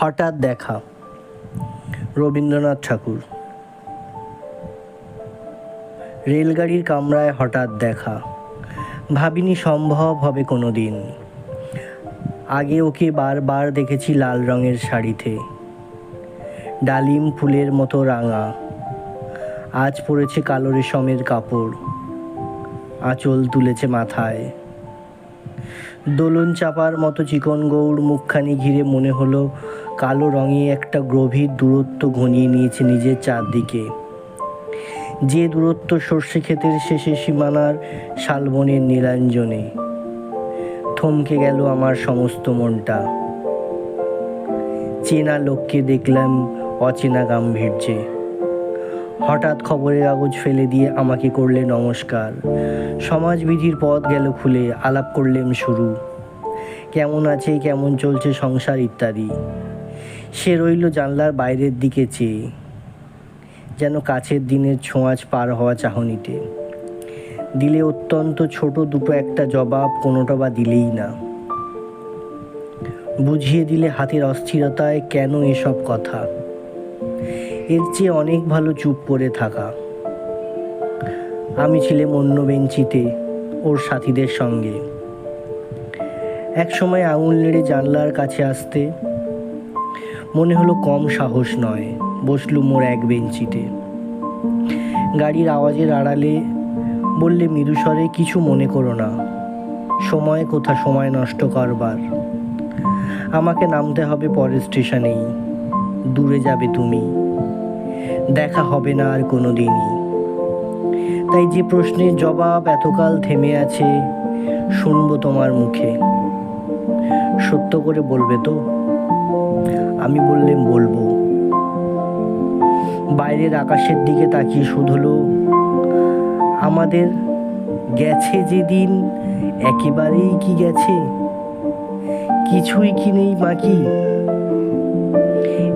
হঠাৎ দেখা। রবীন্দ্রনাথ ঠাকুর। রেলগাড়ির কামরায় হঠাৎ দেখা। ভাবিনি সম্ভব হবে কোনো দিন আগে ওকে বারবার দেখেছি লাল রঙের শাড়িতে। ডালিম ফুলের মতো রাঙা। আজ পরেছে কালো রেশমের কাপড়। আঁচল তুলেছে মাথায়। দোলন চাপার মতো চিকন গৌড় মুখখানি ঘিরে মনে হলো কালো রঙে একটা গভীর দূরত্ব ঘনিয়ে নিয়েছে নিজের চারদিকে। যে দূরত্ব সর্ষে ক্ষেতের শেষে সীমানার শালবনের নীলাঞ্জনে। থমকে গেল আমার সমস্ত মনটা। চেনা লোককে দেখলাম অচেনা গাম্ভীর্যে। হঠাৎ খবরের কাগজ ফেলে দিয়ে আমাকে করলে নমস্কার। সমাজবিধির পথ গেল খুলে, আলাপ করলেম শুরু। কেমন আছে, কেমন চলছে সংসার ইত্যাদি। সে রইল জানলার বাইরের দিকে চেয়ে। যেন কাছের দিনের ছোঁয়াচ পার হওয়া চাহনিতে। দিলে অত্যন্ত ছোট দুটো একটা জবাব কোনোটা বা দিলেই না। বুঝিয়ে দিলে হাতের অস্থিরতায় কেন এসব কথা? চেয়ে অনেক ভালো চুপ করে থাকা। আমি ছিলাম অন্য বেঞ্চিতে, ওর সাথীদের সঙ্গে। এক সময় আঙুল নেড়ে জানলার কাছে আসতে মনে হলো কম সাহস নয়, বসলুম মোর এক বেঞ্চিতে। গাড়ির আওয়াজের আড়ালে বললে, মৃদুস্বরে কিছু মনে করো না, সময় কোথা, সময় নষ্ট করবার। আমাকে নামতে হবে পরের স্টেশনেই, দূরে যাবে তুমি। দেখা হবে না আর কোনো দিনই তাই যে প্রশ্নের জবাব এতকাল থেমে আছে, শুনব তোমার মুখে। সত্য করে বলবে তো? আমি বললেম বলব। বাইরের আকাশের দিকে তাকিয়ে শুধলো, আমাদের গেছে যেদিন, একেবারেই কি গেছে? কিছুই কি নেই বাকি